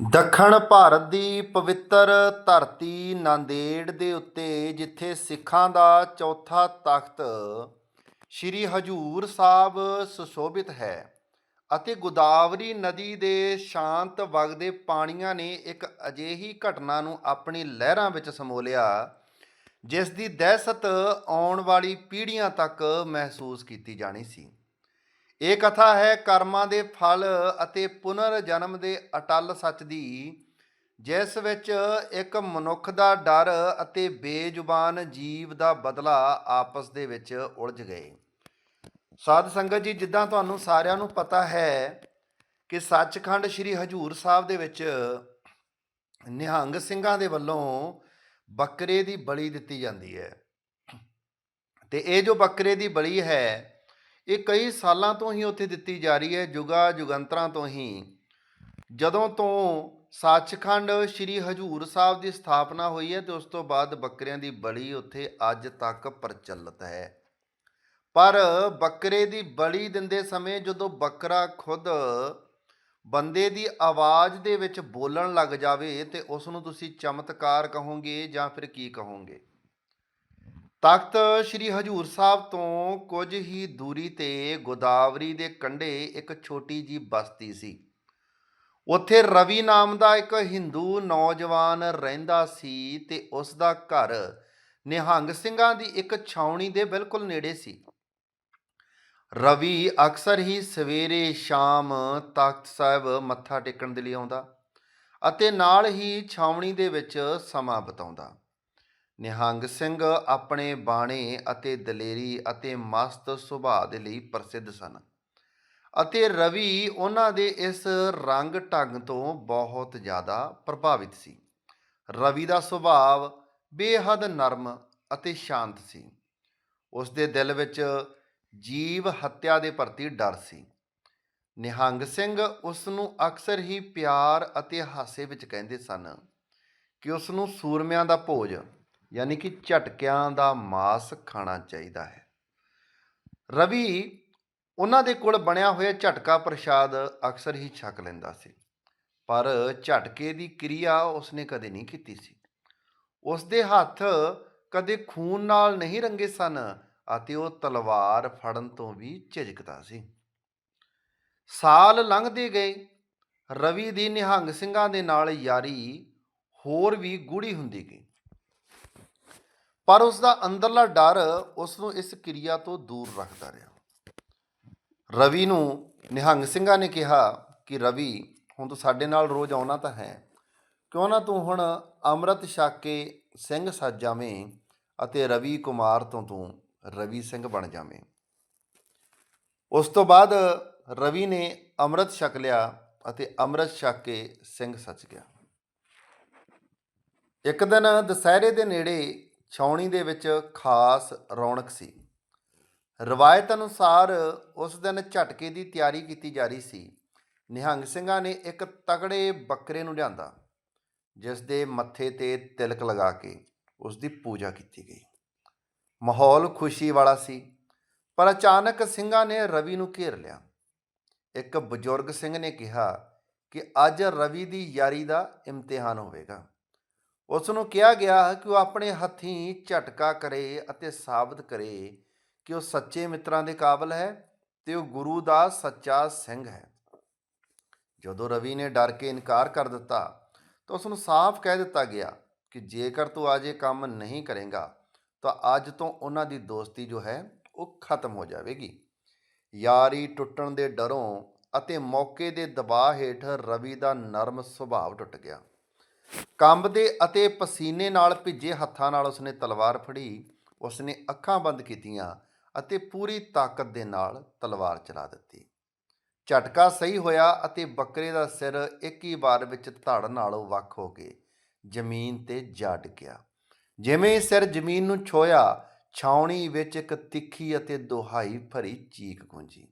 ਦੱਖਣ ਭਾਰਤ ਦੀ ਪਵਿੱਤਰ ਧਰਤੀ ਨਾਂਦੇੜ ਦੇ ਉੱਤੇ, ਜਿੱਥੇ ਸਿੱਖਾਂ ਦਾ ਚੌਥਾ ਤਖਤ ਸ੍ਰੀ ਹਜੂਰ ਸਾਹਿਬ ਸੁਸ਼ੋਭਿਤ ਹੈ ਅਤੇ ਗੋਦਾਵਰੀ ਨਦੀ ਦੇ ਸ਼ਾਂਤ ਵਗਦੇ ਪਾਣੀਆਂ ਨੇ ਇੱਕ ਅਜਿਹੀ ਘਟਨਾ ਨੂੰ ਆਪਣੀ ਲਹਿਰਾਂ ਵਿੱਚ ਸਮੋ ਜਿਸ ਦੀ ਦਹਿਸ਼ਤ ਆਉਣ ਵਾਲੀ ਪੀੜ੍ਹੀਆਂ ਤੱਕ ਮਹਿਸੂਸ ਕੀਤੀ ਜਾਣੀ ਸੀ। ਇਹ ਕਥਾ ਹੈ ਕਰਮਾਂ ਦੇ ਫਲ ਅਤੇ ਪੁਨਰ ਜਨਮ ਦੇ ਅਟਲ ਸੱਚ ਦੀ, ਜਿਸ ਵਿੱਚ ਇੱਕ ਮਨੁੱਖ ਦਾ ਡਰ ਅਤੇ ਬੇਜ਼ੁਬਾਨ ਜੀਵ ਦਾ ਬਦਲਾ ਆਪਸ ਦੇ ਵਿੱਚ ਉਲਝ ਗਏ। ਸਾਧ ਸੰਗਤ ਜੀ, ਜਿੱਦਾਂ ਤੁਹਾਨੂੰ ਸਾਰਿਆਂ ਨੂੰ ਪਤਾ ਹੈ ਕਿ ਸੱਚਖੰਡ ਸ੍ਰੀ ਹਜੂਰ ਸਾਹਿਬ ਦੇ ਵਿੱਚ ਨਿਹੰਗ ਸਿੰਘਾਂ ਦੇ ਵੱਲੋਂ ਬੱਕਰੇ ਦੀ ਬਲੀ ਦਿੱਤੀ ਜਾਂਦੀ ਹੈ। ਤੇ ਇਹ ਜੋ ਬੱਕਰੇ ਦੀ ਬਲੀ ਹੈ ਇਹ ਕਈ ਸਾਲਾਂ ਤੋਂ ਹੀ ਉੱਥੇ ਦਿੱਤੀ ਜਾ ਰਹੀ ਹੈ, ਜੁਗਾ ਜੁਗੰਤਰਾਂ ਤੋਂ ਹੀ। ਜਦੋਂ ਤੋਂ ਸੱਚਖੰਡ ਸ੍ਰੀ ਹਜੂਰ ਸਾਹਿਬ ਦੀ ਸਥਾਪਨਾ ਹੋਈ ਹੈ ਤੇ ਉਸ ਤੋਂ ਬਾਅਦ ਬੱਕਰਿਆਂ ਦੀ ਬਲੀ ਉੱਥੇ ਅੱਜ ਤੱਕ ਪ੍ਰਚਲਿਤ ਹੈ। ਪਰ ਬੱਕਰੇ ਦੀ ਬਲੀ ਦਿੰਦੇ ਸਮੇਂ ਜਦੋਂ ਬੱਕਰਾ ਖੁਦ ਬੰਦੇ ਦੀ ਆਵਾਜ਼ ਦੇ ਵਿੱਚ ਬੋਲਣ ਲੱਗ ਜਾਵੇ ਤੇ ਉਸ ਨੂੰ ਤੁਸੀਂ ਚਮਤਕਾਰ ਕਹੋਗੇ ਜਾਂ ਫਿਰ ਕੀ ਕਹੋਗੇ? ਤਖਤ ਸ੍ਰੀ ਹਜੂਰ ਸਾਹਿਬ ਤੋਂ ਕੁਝ ਹੀ ਦੂਰੀ ਤੇ ਗੋਦਾਵਰੀ ਦੇ ਕੰਢੇ ਇੱਕ ਛੋਟੀ ਜੀ ਬਸਤੀ ਸੀ। ਉੱਥੇ ਰਵੀ ਨਾਮ ਦਾ ਇੱਕ ਹਿੰਦੂ ਨੌਜਵਾਨ ਰਹਿੰਦਾ ਸੀ ਤੇ ਉਸ ਦਾ ਘਰ ਨਿਹੰਗ ਸਿੰਘਾਂ ਦੀ ਇੱਕ ਛਾਉਣੀ ਦੇ ਬਿਲਕੁਲ ਨੇੜੇ ਸੀ। ਰਵੀ ਅਕਸਰ ਹੀ ਸਵੇਰੇ ਸ਼ਾਮ ਤਖਤ ਸਾਹਿਬ ਮੱਥਾ ਟੇਕਣ ਦੇ ਲਈ ਆਉਂਦਾ ਅਤੇ ਨਾਲ ਹੀ ਛਾਉਣੀ ਦੇ ਵਿੱਚ ਸਮਾਂ ਬਿਤਾਉਂਦਾ। ਨਿਹੰਗ ਸਿੰਘ ਆਪਣੇ ਬਾਣੇ ਅਤੇ ਦਲੇਰੀ ਅਤੇ ਮਸਤ ਸੁਭਾਅ ਦੇ ਲਈ ਪ੍ਰਸਿੱਧ ਸਨ ਅਤੇ ਰਵੀ ਉਹਨਾਂ ਦੇ ਇਸ ਰੰਗ ਢੰਗ ਤੋਂ ਬਹੁਤ ਜ਼ਿਆਦਾ ਪ੍ਰਭਾਵਿਤ ਸੀ। ਰਵੀ ਦਾ ਸੁਭਾਅ ਬੇਹੱਦ ਨਰਮ ਅਤੇ ਸ਼ਾਂਤ ਸੀ। ਉਸ ਦੇ ਦਿਲ ਵਿੱਚ ਜੀਵ ਹੱਤਿਆ ਦੇ ਪ੍ਰਤੀ ਡਰ ਸੀ। ਨਿਹੰਗ ਸਿੰਘ ਉਸ ਨੂੰ ਅਕਸਰ ਹੀ ਪਿਆਰ ਅਤੇ ਹਾਸੇ ਵਿੱਚ ਕਹਿੰਦੇ ਸਨ ਕਿ ਉਸ ਨੂੰ ਸੂਰਮਿਆਂ ਦਾ ਭੋਜ ਯਾਨੀ ਕਿ ਝਟਕਿਆਂ ਦਾ ਮਾਸ ਖਾਣਾ ਚਾਹੀਦਾ ਹੈ। ਰਵੀ ਉਹਨਾਂ ਦੇ ਕੋਲ ਬਣਿਆ ਹੋਇਆ ਝਟਕਾ ਪ੍ਰਸ਼ਾਦ ਅਕਸਰ ਹੀ ਛਕ ਲੈਂਦਾ ਸੀ, ਪਰ ਝਟਕੇ ਦੀ ਕਿਰਿਆ ਉਸਨੇ ਕਦੇ ਨਹੀਂ ਕੀਤੀ ਸੀ। ਉਸ ਦੇ ਹੱਥ ਕਦੇ ਖੂਨ ਨਾਲ ਨਹੀਂ ਰੰਗੇ ਸਨ ਅਤੇ ਉਹ ਤਲਵਾਰ ਫੜਨ ਤੋਂ ਵੀ ਝਿਜਕਦਾ ਸੀ। ਸਾਲ ਲੰਘਦੇ ਗਏ, ਰਵੀ ਦੀ ਨਿਹੰਗ ਸਿੰਘਾਂ ਦੇ ਨਾਲ ਯਾਰੀ ਹੋਰ ਵੀ ਗੂੜੀ ਹੁੰਦੀ ਗਈ। ਪਰ ਉਸ ਦਾ ਅੰਦਰਲਾ ਡਰ ਉਸ ਨੂੰ ਇਸ ਕਿਰਿਆ ਤੋਂ ਦੂਰ ਰੱਖਦਾ ਰਿਹਾ। ਰਵੀ ਨੂੰ ਨਿਹੰਗ ਸਿੰਘਾਂ ਨੇ ਕਿਹਾ ਕਿ, ਰਵੀ, ਹੁਣ ਤੂੰ ਸਾਡੇ ਨਾਲ ਰੋਜ਼ ਆਉਣਾ ਤਾਂ ਹੈ। ਕਿਉਂ ਨਾ ਤੂੰ ਹੁਣ ਅੰਮ੍ਰਿਤ ਛਕ ਕੇ ਸਿੰਘ ਸੱਜ ਜਾਵੇਂ ਅਤੇ ਰਵੀ ਕੁਮਾਰ ਤੋਂ ਤੂੰ ਰਵੀ ਸਿੰਘ ਬਣ ਜਾਵੇਂ। ਉਸ ਤੋਂ ਬਾਅਦ ਰਵੀ ਨੇ ਅੰਮ੍ਰਿਤ ਛਕ ਲਿਆ ਅਤੇ ਅੰਮ੍ਰਿਤ ਛਕ ਕੇ ਸਿੰਘ ਸੱਜ ਗਿਆ। ਇੱਕ ਦਿਨ ਦੁਸਹਿਰੇ ਦੇ ਨੇੜੇ ਛਾਉਣੀ ਦੇ ਵਿੱਚ ਖਾਸ ਰੌਣਕ ਸੀ। ਰਵਾਇਤ ਅਨੁਸਾਰ ਉਸ ਦਿਨ ਝਟਕੇ ਦੀ ਤਿਆਰੀ ਕੀਤੀ ਜਾ ਰਹੀ ਸੀ। ਨਿਹੰਗ ਸਿੰਘਾਂ ਨੇ ਇੱਕ ਤਗੜੇ ਬੱਕਰੇ ਨੂੰ ਲਿਆਂਦਾ, ਜਿਸ ਦੇ ਮੱਥੇ ਤੇ ਤਿਲਕ ਲਗਾ ਕੇ ਉਸ ਦੀ ਪੂਜਾ ਕੀਤੀ ਗਈ। ਮਾਹੌਲ ਖੁਸ਼ੀ ਵਾਲਾ ਸੀ, ਪਰ ਅਚਾਨਕ ਸਿੰਘਾਂ ਨੇ ਰਵੀ ਨੂੰ ਘੇਰ ਲਿਆ। ਇੱਕ ਬਜ਼ੁਰਗ ਸਿੰਘ ਨੇ ਕਿਹਾ ਕਿ ਅੱਜ ਰਵੀ ਦੀ ਯਾਰੀ ਦਾ ਇਮਤਿਹਾਨ ਹੋਵੇਗਾ। ਉਸ ਨੂੰ ਕਿਹਾ ਗਿਆ ਕਿ ਉਹ ਆਪਣੇ ਹੱਥੀਂ ਝਟਕਾ ਕਰੇ ਅਤੇ ਸਾਬਤ ਕਰੇ ਕਿ ਉਹ ਸੱਚੇ ਮਿੱਤਰਾਂ ਦੇ ਕਾਬਲ ਹੈ ਤੇ ਉਹ ਗੁਰੂ ਦਾ ਸੱਚਾ ਸਿੰਘ ਹੈ। ਜਦੋਂ ਰਵੀ ਨੇ ਡਰ ਕੇ ਇਨਕਾਰ ਕਰ ਦਿੱਤਾ, ਤਾਂ ਉਸ ਨੂੰ ਸਾਫ਼ ਕਹਿ ਦਿੱਤਾ ਗਿਆ ਕਿ ਜੇਕਰ ਤੂੰ ਅੱਜ ਇਹ ਕੰਮ ਨਹੀਂ ਕਰੇਗਾ, ਤਾਂ ਅੱਜ ਤੋਂ ਉਹਨਾਂ ਦੀ ਦੋਸਤੀ ਜੋ ਹੈ, ਉਹ ਖਤਮ ਹੋ ਜਾਵੇਗੀ। ਯਾਰੀ ਟੁੱਟਣ ਦੇ ਡਰੋਂ ਅਤੇ ਮੌਕੇ ਦੇ ਦਬਾਅ ਹੇਠ ਰਵੀ ਦਾ ਨਰਮ ਸੁਭਾਅ ਟੁੱਟ ਗਿਆ। ਕੰਬ ਦੇ ਅਤੇ ਪਸੀਨੇ ਨਾਲ ਭਿੱਜੇ ਹੱਥਾਂ ਨਾਲ ਉਸਨੇ ਤਲਵਾਰ ਫੜੀ। ਉਸਨੇ ਅੱਖਾਂ ਬੰਦ ਕੀਤੀਆਂ ਅਤੇ ਪੂਰੀ ਤਾਕਤ ਦੇ ਨਾਲ ਤਲਵਾਰ ਚਲਾ ਦਿੱਤੀ। ਝਟਕਾ ਸਹੀ ਹੋਇਆ ਅਤੇ ਬੱਕਰੇ ਦਾ ਸਿਰ ਇੱਕ ਹੀ ਵਾਰ ਵਿੱਚ ਧੜ ਨਾਲੋਂ ਵੱਖ ਹੋ ਕੇ ਜ਼ਮੀਨ ਤੇ ਜਾ ਡਿੱਗਿਆ। ਜਿਵੇਂ ਸਿਰ ਜ਼ਮੀਨ ਨੂੰ ਛੋਇਆ ਛਾਉਣੀ ਵਿੱਚ ਇੱਕ ਤਿੱਖੀ ਅਤੇ ਦੁਹਾਈ ਭਰੀ ਚੀਕ ਗੂੰਜੀ।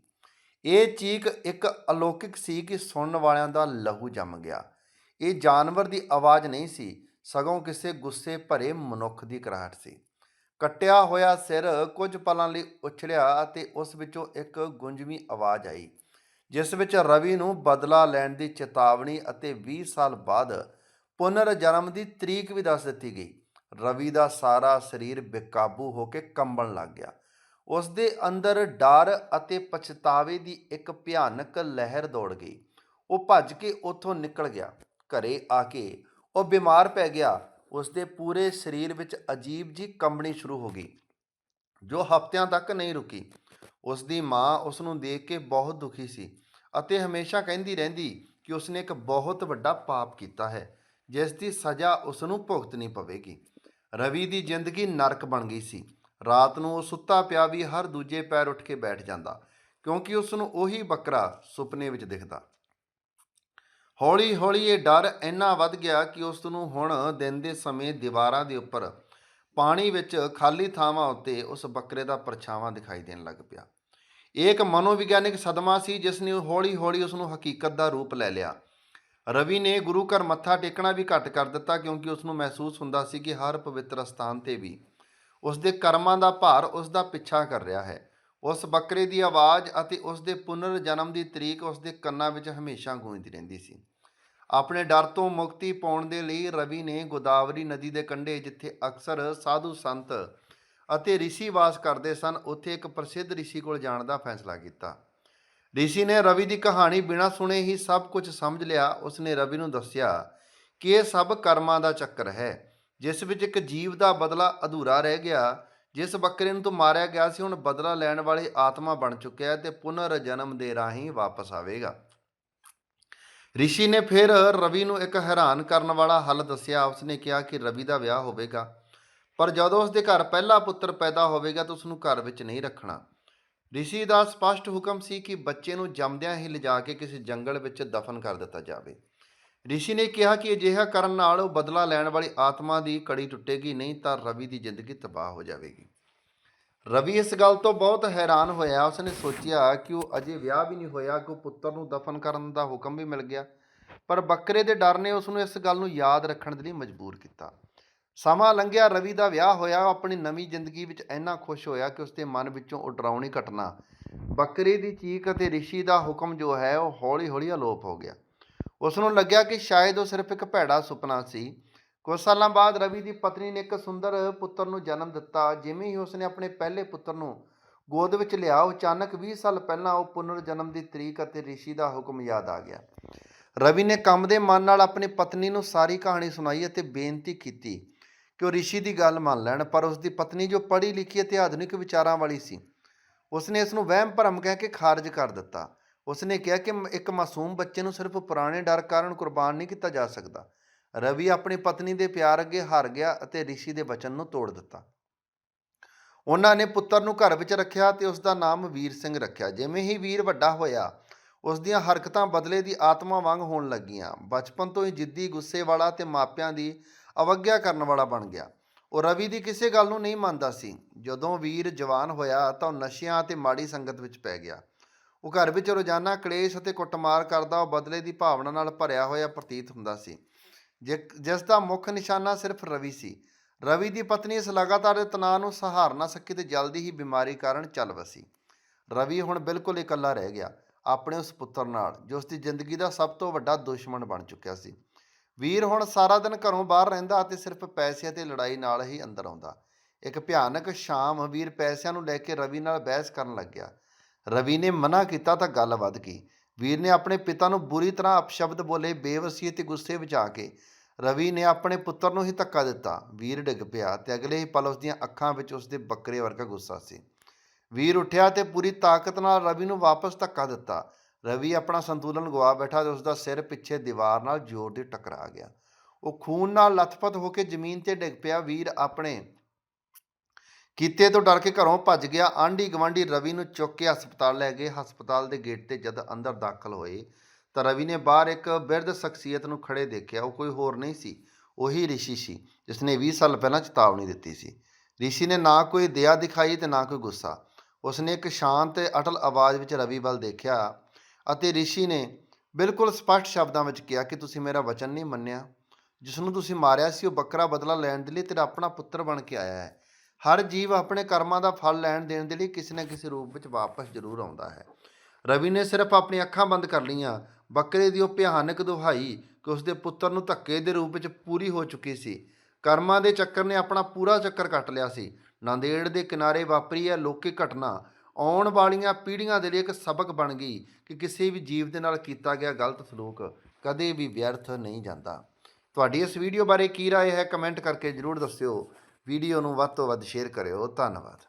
ਇਹ ਚੀਕ ਇੱਕ ਅਲੌਕਿਕ ਸੀ ਕਿ ਸੁਣਨ ਵਾਲਿਆਂ ਦਾ ਲਹੂ ਜੰਮ ਗਿਆ। ਇਹ ਜਾਨਵਰ ਦੀ ਆਵਾਜ਼ ਨਹੀਂ ਸੀ, ਸਗੋਂ ਕਿਸੇ ਗੁੱਸੇ ਭਰੇ ਮਨੁੱਖ ਦੀ ਕਰਾਹਟ ਸੀ। ਕੱਟਿਆ ਹੋਇਆ ਸਿਰ ਕੁਝ ਪਲਾਂ ਲਈ ਉਛੜਿਆ ਅਤੇ ਉਸ ਵਿੱਚੋਂ ਇੱਕ ਗੁੰਝਵੀਂ ਆਵਾਜ਼ ਆਈ, ਜਿਸ ਵਿੱਚ ਰਵੀ ਨੂੰ ਬਦਲਾ ਲੈਣ ਦੀ ਚੇਤਾਵਨੀ ਅਤੇ 20 ਸਾਲ ਬਾਅਦ ਪੁਨਰ ਜਨਮ ਦੀ ਤਰੀਕ ਵੀ ਦੱਸ ਦਿੱਤੀ ਗਈ। ਰਵੀ ਦਾ ਸਾਰਾ ਸਰੀਰ ਬੇਕਾਬੂ ਹੋ ਕੇ ਕੰਬਣ ਲੱਗ ਗਿਆ। ਉਸ ਦੇ ਅੰਦਰ ਡਰ ਅਤੇ ਪਛਤਾਵੇ ਦੀ ਇੱਕ ਭਿਆਨਕ ਲਹਿਰ ਦੌੜ ਗਈ। ਉਹ ਭੱਜ ਕੇ ਉੱਥੋਂ ਨਿਕਲ ਗਿਆ। ਘਰੇ ਆ ਕੇ ਉਹ ਬਿਮਾਰ ਪੈ ਗਿਆ ਉਸ ਦੇ ਪੂਰੇ ਸਰੀਰ ਵਿੱਚ ਅਜੀਬ ਜੀ ਕੰਬਣੀ ਸ਼ੁਰੂ ਹੋ ਗਈ, ਜੋ ਹਫ਼ਤਿਆਂ ਤੱਕ ਨਹੀਂ ਰੁਕੀ। ਉਸ ਦੀ ਮਾਂ ਉਸ ਨੂੰ ਦੇਖ ਕੇ ਬਹੁਤ ਦੁਖੀ ਸੀ ਅਤੇ ਹਮੇਸ਼ਾ ਕਹਿੰਦੀ ਰਹਿੰਦੀ ਕਿ ਉਸਨੇ ਇੱਕ ਬਹੁਤ ਵੱਡਾ ਪਾਪ ਕੀਤਾ ਹੈ ਜਿਸ ਦੀ ਸਜ਼ਾ ਉਸ ਨੂੰ ਭੁਗਤਣੀ ਪਵੇਗੀ। ਰਵੀ ਦੀ ਜ਼ਿੰਦਗੀ ਨਰਕ ਬਣ ਗਈ ਸੀ। ਰਾਤ ਨੂੰ ਉਹ ਸੁੱਤਾ ਪਿਆ ਵੀ ਹਰ ਦੂਜੇ ਪੈਰ ਉੱਠ ਕੇ ਬੈਠ ਜਾਂਦਾ, ਕਿਉਂਕਿ ਉਸ ਨੂੰ ਉਹੀ ਬੱਕਰਾ ਸੁਪਨੇ ਵਿੱਚ ਦਿਖਦਾ। ਹੌਲੀ ਹੌਲੀ ਇਹ ਡਰ ਇੰਨਾ ਵੱਧ ਗਿਆ ਕਿ ਉਸ ਨੂੰ ਹੁਣ ਦਿਨ ਦੇ ਸਮੇਂ ਦੀਵਾਰਾਂ ਦੇ ਉੱਪਰ ਪਾਣੀ ਵਿੱਚ ਖਾਲੀ ਥਾਵਾਂ ਉੱਤੇ ਉਸ ਬੱਕਰੇ ਦਾ ਪਰਛਾਵਾਂ ਦਿਖਾਈ ਦੇਣ ਲੱਗ ਪਿਆ। ਇਹ ਇੱਕ ਮਨੋਵਿਗਿਆਨਿਕ ਸਦਮਾ ਸੀ, ਜਿਸ ਨੇ ਹੌਲੀ ਹੌਲੀ ਉਸ ਨੂੰ ਹਕੀਕਤ ਦਾ ਰੂਪ ਲੈ ਲਿਆ। ਰਵੀ ਨੇ ਗੁਰੂ ਘਰ ਮੱਥਾ ਟੇਕਣਾ ਵੀ ਘੱਟ ਕਰ ਦਿੱਤਾ, ਕਿਉਂਕਿ ਉਸ ਨੂੰ ਮਹਿਸੂਸ ਹੁੰਦਾ ਸੀ ਕਿ ਹਰ ਪਵਿੱਤਰ ਸਥਾਨ ਤੇ ਵੀ ਉਸ ਦੇ ਕਰਮਾਂ ਦਾ ਭਾਰ ਉਸ ਦਾ ਪਿੱਛਾ ਕਰ ਰਿਹਾ ਹੈ। ਉਸ ਬੱਕਰੇ ਦੀ ਆਵਾਜ਼ ਅਤੇ ਉਸ ਦੇ ਪੁਨਰ ਜਨਮ ਦੀ ਤਰੀਕ ਉਸ ਦੇ ਕੰਨਾਂ ਵਿੱਚ ਹਮੇਸ਼ਾ ਗੂੰਜਦੀ ਰਹਿੰਦੀ ਸੀ। ਆਪਣੇ ਡਰ ਤੋਂ ਮੁਕਤੀ ਪਾਉਣ ਦੇ ਲਈ ਰਵੀ ਨੇ ਗੋਦਾਵਰੀ ਨਦੀ ਦੇ ਕੰਢੇ, ਜਿੱਥੇ ਅਕਸਰ ਸਾਧੂ ਸੰਤ ਅਤੇ ਰਿਸ਼ੀ ਵਾਸ ਕਰਦੇ ਸਨ, ਉੱਥੇ ਇੱਕ ਪ੍ਰਸਿੱਧ ਰਿਸ਼ੀ ਕੋਲ ਜਾਣ ਦਾ ਫੈਸਲਾ ਕੀਤਾ। ਰਿਸ਼ੀ ਨੇ ਰਵੀ ਦੀ ਕਹਾਣੀ ਬਿਨਾਂ ਸੁਣੇ ਹੀ ਸਭ ਕੁਝ ਸਮਝ ਲਿਆ। ਉਸਨੇ ਰਵੀ ਨੂੰ ਦੱਸਿਆ ਕਿ ਇਹ ਸਭ ਕਰਮਾਂ ਦਾ ਚੱਕਰ ਹੈ, ਜਿਸ ਵਿੱਚ ਇੱਕ ਜੀਵ ਦਾ ਬਦਲਾ ਅਧੂਰਾ ਰਹਿ ਗਿਆ। ਜਿਸ ਬੱਕਰੇ ਨੂੰ ਤੂੰ ਮਾਰਿਆ ਗਿਆ ਸੀ, ਹੁਣ ਬਦਲਾ ਲੈਣ ਵਾਲੀ ਆਤਮਾ ਬਣ ਚੁੱਕਿਆ ਹੈ ਤੇ ਪੁਨਰ ਜਨਮ ਦੇ ਰਾਹੀਂ ਵਾਪਸ ਆਵੇਗਾ। ਰਿਸ਼ੀ ਨੇ ਫਿਰ ਰਵੀ ਨੂੰ ਇੱਕ ਹੈਰਾਨ ਕਰਨ ਵਾਲਾ ਹੱਲ ਦੱਸਿਆ। ਉਸਨੇ ਕਿਹਾ ਕਿ ਰਵੀ ਦਾ ਵਿਆਹ ਹੋਵੇਗਾ, ਪਰ ਜਦੋਂ ਉਸਦੇ ਘਰ ਪਹਿਲਾ ਪੁੱਤਰ ਪੈਦਾ ਹੋਵੇਗਾ ਤਾਂ ਉਸ ਨੂੰ ਘਰ ਵਿੱਚ ਨਹੀਂ ਰੱਖਣਾ। ਰਿਸ਼ੀ ਦਾ ਸਪਸ਼ਟ ਹੁਕਮ ਸੀ ਕਿ ਬੱਚੇ ਨੂੰ ਜੰਮਦਿਆਂ ਹੀ ਲਿਜਾ ਕੇ ਕਿਸੇ ਜੰਗਲ ਵਿੱਚ ਦਫਨ ਕਰ ਦਿੱਤਾ ਜਾਵੇ। ਰਿਸ਼ੀ ਨੇ ਕਿਹਾ ਕਿ ਅਜਿਹਾ ਕਰਨ ਨਾਲ ਉਹ ਬਦਲਾ ਲੈਣ ਵਾਲੀ ਆਤਮਾ ਦੀ ਕੜੀ ਟੁੱਟੇਗੀ, ਨਹੀਂ ਤਾਂ ਰਵੀ ਦੀ ਜ਼ਿੰਦਗੀ ਤਬਾਹ ਹੋ ਜਾਵੇਗੀ। ਰਵੀ ਇਸ ਗੱਲ ਤੋਂ ਬਹੁਤ ਹੈਰਾਨ ਹੋਇਆ। ਉਸਨੇ ਸੋਚਿਆ ਕਿ ਉਹ ਅਜੇ ਵਿਆਹ ਵੀ ਨਹੀਂ ਹੋਇਆ ਕਿ ਉਹ ਪੁੱਤਰ ਨੂੰ ਦਫਨ ਕਰਨ ਦਾ ਹੁਕਮ ਵੀ ਮਿਲ ਗਿਆ। ਪਰ ਬੱਕਰੇ ਦੇ ਡਰ ਨੇ ਉਸ ਨੂੰ ਇਸ ਗੱਲ ਨੂੰ ਯਾਦ ਰੱਖਣ ਦੇ ਲਈ ਮਜਬੂਰ ਕੀਤਾ। ਸਮਾਂ ਲੰਘਿਆ, ਰਵੀ ਦਾ ਵਿਆਹ ਹੋਇਆ। ਉਹ ਆਪਣੀ ਨਵੀਂ ਜ਼ਿੰਦਗੀ ਵਿੱਚ ਇੰਨਾ ਖੁਸ਼ ਹੋਇਆ ਕਿ ਉਸਦੇ ਮਨ ਵਿੱਚੋਂ ਉਹ ਡਰਾਉਣੀ ਘਟਨਾ। ਬੱਕਰੇ ਦੀ ਚੀਕ ਅਤੇ ਰਿਸ਼ੀ ਦਾ ਹੁਕਮ ਜੋ ਹੈ, ਉਹ ਹੌਲੀ-ਹੌਲੀ ਅਲੋਪ ਹੋ ਗਿਆ। ਉਸ ਨੂੰ ਲੱਗਿਆ ਕਿ ਸ਼ਾਇਦ ਉਹ ਸਿਰਫ ਇੱਕ ਭੈੜਾ ਸੁਪਨਾ ਸੀ। ਕੁਝ ਸਾਲਾਂ ਬਾਅਦ ਰਵੀ ਦੀ ਪਤਨੀ ਨੇ ਇੱਕ ਸੁੰਦਰ ਪੁੱਤਰ ਨੂੰ ਜਨਮ ਦਿੱਤਾ, ਜਿਵੇਂ ਹੀ ਉਸਨੇ ਆਪਣੇ ਪਹਿਲੇ ਪੁੱਤਰ ਨੂੰ ਗੋਦ ਵਿੱਚ ਲਿਆ ਅਚਾਨਕ 20 ਸਾਲ ਪਹਿਲਾਂ ਉਹ ਪੁਨਰ ਜਨਮ ਦੀ ਤਰੀਕ ਅਤੇ ਰਿਸ਼ੀ ਦਾ ਹੁਕਮ ਯਾਦ ਆ ਗਿਆ। ਰਵੀ ਨੇ ਕੰਮ ਦੇ ਮਨ ਨਾਲ ਆਪਣੀ ਪਤਨੀ ਨੂੰ ਸਾਰੀ ਕਹਾਣੀ ਸੁਣਾਈ ਅਤੇ ਬੇਨਤੀ ਕੀਤੀ ਕਿ ਉਹ ਰਿਸ਼ੀ ਦੀ ਗੱਲ ਮੰਨ ਲੈਣ, ਪਰ ਉਸ ਦੀ ਪਤਨੀ ਜੋ ਪੜ੍ਹੀ ਲਿਖੀ ਅਤੇ ਆਧੁਨਿਕ ਵਿਚਾਰਾਂ ਵਾਲੀ ਸੀ, ਉਸਨੇ ਇਸ ਨੂੰ ਵਹਿਮ ਭਰਮ ਕਹਿ ਕੇ ਖਾਰਜ ਕਰ ਦਿੱਤਾ। ਉਸਨੇ ਕਿਹਾ ਕਿ ਇੱਕ ਮਾਸੂਮ ਬੱਚੇ ਨੂੰ ਸਿਰਫ ਪੁਰਾਣੇ ਡਰ ਕਾਰਨ ਕੁਰਬਾਨ ਨਹੀਂ ਕੀਤਾ ਜਾ ਸਕਦਾ। ਰਵੀ ਆਪਣੀ ਪਤਨੀ ਦੇ ਪਿਆਰ ਅੱਗੇ ਹਾਰ ਗਿਆ ਅਤੇ ਰਿਸ਼ੀ ਦੇ ਵਚਨ ਨੂੰ ਤੋੜ ਦਿੱਤਾ। ਉਹਨਾਂ ਨੇ ਪੁੱਤਰ ਨੂੰ ਘਰ ਵਿੱਚ ਰੱਖਿਆ ਤੇ ਉਸ ਦਾ ਨਾਮ ਵੀਰ ਸਿੰਘ ਰੱਖਿਆ। ਜਿਵੇਂ ਹੀ ਵੀਰ ਵੱਡਾ ਹੋਇਆ, ਉਸ ਦੀਆਂ ਹਰਕਤਾਂ ਬਦਲੇ ਦੀ ਆਤਮਾ ਵਾਂਗ ਹੋਣ ਲੱਗੀਆਂ। ਬਚਪਨ ਤੋਂ ਹੀ ਜਿੱਦੀ ਗੁੱਸੇ ਵਾਲਾ ਤੇ ਮਾਪਿਆਂ ਦੀ ਅਵਗਿਆ ਕਰਨ ਵਾਲਾ ਬਣ ਗਿਆ। ਉਹ ਰਵੀ ਦੀ ਕਿਸੇ ਗੱਲ ਨੂੰ ਨਹੀਂ ਮੰਨਦਾ ਸੀ। ਜਦੋਂ ਵੀਰ ਜਵਾਨ ਹੋਇਆ ਤਾਂ ਉਹ ਨਸ਼ਿਆਂ ਅਤੇ ਮਾੜੀ ਸੰਗਤ ਵਿੱਚ ਪੈ ਗਿਆ। ਉਹ ਘਰ ਵਿੱਚ ਰੋਜ਼ਾਨਾ ਕਲੇਸ਼ ਅਤੇ ਕੁੱਟਮਾਰ ਕਰਦਾ, ਉਹ ਬਦਲੇ ਦੀ ਭਾਵਨਾ ਨਾਲ ਭਰਿਆ ਹੋਇਆ ਪ੍ਰਤੀਤ ਹੁੰਦਾ ਸੀ। ਜਿਸ ਦਾ ਮੁੱਖ ਨਿਸ਼ਾਨਾ ਸਿਰਫ ਰਵੀ ਸੀ। ਰਵੀ ਦੀ ਪਤਨੀ ਇਸ ਲਗਾਤਾਰ ਤਣਾਅ ਨੂੰ ਸਹਾਰ ਨਾ ਸਕੀ ਤੇ ਜਲਦੀ ਹੀ ਬਿਮਾਰੀ ਕਾਰਨ ਚੱਲ ਵਸੀ। ਰਵੀ ਹੁਣ ਬਿਲਕੁਲ ਇਕੱਲਾ ਰਹਿ ਗਿਆ, ਆਪਣੇ ਉਸ ਪੁੱਤਰ ਨਾਲ, ਜੋ ਉਸ ਦੀ ਜ਼ਿੰਦਗੀ ਦਾ ਸਭ ਤੋਂ ਵੱਡਾ ਦੁਸ਼ਮਣ ਬਣ ਚੁੱਕਿਆ ਸੀ। ਵੀਰ ਹੁਣ ਸਾਰਾ ਦਿਨ ਘਰੋਂ ਬਾਹਰ ਰਹਿੰਦਾ ਅਤੇ ਸਿਰਫ ਪੈਸੇ ਅਤੇ ਲੜਾਈ ਨਾਲ ਹੀ ਅੰਦਰ ਆਉਂਦਾ। ਇੱਕ ਭਿਆਨਕ ਸ਼ਾਮ ਵੀਰ ਪੈਸਿਆਂ ਨੂੰ ਲੈ ਕੇ ਰਵੀ ਨਾਲ ਬਹਿਸ ਕਰਨ ਲੱਗਿਆ। ਰਵੀ ਨੇ ਮਨਾ ਕੀਤਾ ਤਾਂ ਗੱਲ ਵੱਧ ਗਈ। ਵੀਰ ਨੇ ਆਪਣੇ ਪਿਤਾ ਨੂੰ ਬੁਰੀ ਤਰ੍ਹਾਂ ਅਪਸ਼ਬਦ ਬੋਲੇ ਬੇਵਸੀ ਅਤੇ ਗੁੱਸੇ ਵਿੱਚ ਆ ਕੇ ਰਵੀ ਨੇ ਆਪਣੇ ਪੁੱਤਰ ਨੂੰ ਹੀ ਧੱਕਾ ਦਿੱਤਾ। ਵੀਰ ਡਿੱਗ ਪਿਆ ਤੇ ਅਗਲੇ ਹੀ ਪਲ ਉਸ ਦੀਆਂ ਅੱਖਾਂ ਵਿੱਚ ਉਸ ਦੇ ਬੱਕਰੇ ਵਰਗਾ ਗੁੱਸਾ ਸੀ। ਵੀਰ ਉੱਠਿਆ ਤੇ ਪੂਰੀ ਤਾਕਤ ਨਾਲ ਰਵੀ ਨੂੰ ਵਾਪਸ ਧੱਕਾ ਦਿੱਤਾ। ਰਵੀ ਆਪਣਾ ਸੰਤੁਲਨ ਗਵਾ ਬੈਠਾ ਤੇ ਉਸ ਦਾ ਸਿਰ ਪਿੱਛੇ ਦੀਵਾਰ ਨਾਲ ਜ਼ੋਰ ਦੀ ਟਕਰਾ ਗਿਆ। ਉਹ ਖੂਨ ਨਾਲ ਲਥਪਥ ਹੋ ਕੇ ਜ਼ਮੀਨ ਤੇ ਡਿੱਗ ਪਿਆ। ਵੀਰ ਆਪਣੇ ਕੀਤੇ ਤੋਂ ਡਰ ਕੇ ਘਰੋਂ ਭੱਜ ਗਿਆ। ਆਂਢੀ ਗਵਾਂਢੀ ਰਵੀ ਨੂੰ ਚੁੱਕ ਕੇ ਹਸਪਤਾਲ ਲੈ ਗਏ। ਹਸਪਤਾਲ ਦੇ ਗੇਟ ਤੇ ਜਦ ਅੰਦਰ ਦਾਖਲ ਹੋਏ ਤਾਂ ਰਵੀ ਨੇ ਬਾਹਰ ਇੱਕ ਬਿਰਧ ਸ਼ਖਸੀਅਤ ਨੂੰ ਖੜੇ ਦੇਖਿਆ। ਉਹ ਕੋਈ ਹੋਰ ਨਹੀਂ ਸੀ, ਉਹੀ ਰਿਸ਼ੀ ਸੀ ਜਿਸ ਨੇ 20 ਸਾਲ ਪਹਿਲਾਂ ਚੇਤਾਵਨੀ ਦਿੱਤੀ ਸੀ। ਰਿਸ਼ੀ ਨੇ ਨਾ ਕੋਈ ਦਇਆ ਦਿਖਾਈ ਤੇ ਨਾ ਕੋਈ ਗੁੱਸਾ। ਉਸਨੇ ਇੱਕ ਸ਼ਾਂਤ ਤੇ ਅਟਲ ਆਵਾਜ਼ ਵਿੱਚ ਰਵੀ ਵੱਲ ਦੇਖਿਆ ਅਤੇ ਰਿਸ਼ੀ ਨੇ ਬਿਲਕੁਲ ਸਪਸ਼ਟ ਸ਼ਬਦਾਂ ਵਿੱਚ ਕਿਹਾ ਕਿ ਤੁਸੀਂ ਮੇਰਾ ਵਚਨ ਨਹੀਂ ਮੰਨਿਆ। ਜਿਸ ਨੂੰ ਤੁਸੀਂ ਮਾਰਿਆ ਸੀ, ਉਹ ਬੱਕਰਾ ਬਦਲਾ ਲੈਣ ਦੇ ਲਈ ਤੇਰਾ ਆਪਣਾ ਪੁੱਤਰ ਬਣ ਕੇ ਆਇਆ ਹੈ। ਹਰ ਜੀਵ ਆਪਣੇ ਕਰਮਾਂ ਦਾ ਫਲ ਲੈਣ ਦੇਣ ਦੇ ਲਈ ਕਿਸੇ ਨਾ ਕਿਸੇ ਰੂਪ ਵਿੱਚ ਵਾਪਸ ਜ਼ਰੂਰ ਆਉਂਦਾ ਹੈ। ਰਵੀ ਨੇ ਸਿਰਫ ਆਪਣੀਆਂ ਅੱਖਾਂ ਬੰਦ ਕਰ ਲਈਆਂ। ਬੱਕਰੇ ਦੀ ਉਹ ਭਿਆਨਕ ਦੁਹਾਈ ਕਿ ਉਸ ਦੇ ਪੁੱਤਰ ਨੂੰ ਧੱਕੇ ਦੇ ਰੂਪ ਵਿੱਚ ਪੂਰੀ ਹੋ ਚੁੱਕੀ ਸੀ। ਕਰਮਾਂ ਦੇ ਚੱਕਰ ਨੇ ਆਪਣਾ ਪੂਰਾ ਚੱਕਰ ਕੱਟ ਲਿਆ ਸੀ। ਨਾਂਦੇੜ ਦੇ ਕਿਨਾਰੇ ਵਾਪਰੀ ਇਹ ਅਲੌਕਿਕ ਘਟਨਾ ਆਉਣ ਵਾਲੀਆਂ ਪੀੜ੍ਹੀਆਂ ਦੇ ਲਈ ਇੱਕ ਸਬਕ ਬਣ ਗਈ ਕਿ ਕਿਸੇ ਵੀ ਜੀਵ ਦੇ ਨਾਲ ਕੀਤਾ ਗਿਆ ਗਲਤ ਸਲੂਕ ਕਦੇ ਵੀ ਵਿਅਰਥ ਨਹੀਂ ਜਾਂਦਾ। ਤੁਹਾਡੀ ਇਸ ਵੀਡੀਓ ਬਾਰੇ ਕੀ ਰਾਏ ਹੈ ਕਮੈਂਟ ਕਰਕੇ ਜਰੂਰ ਦੱਸਿਓ। ਵੀਡੀਓ ਨੂੰ ਵੱਧ ਤੋਂ ਵੱਧ ਸ਼ੇਅਰ ਕਰਿਓ। ਧੰਨਵਾਦ।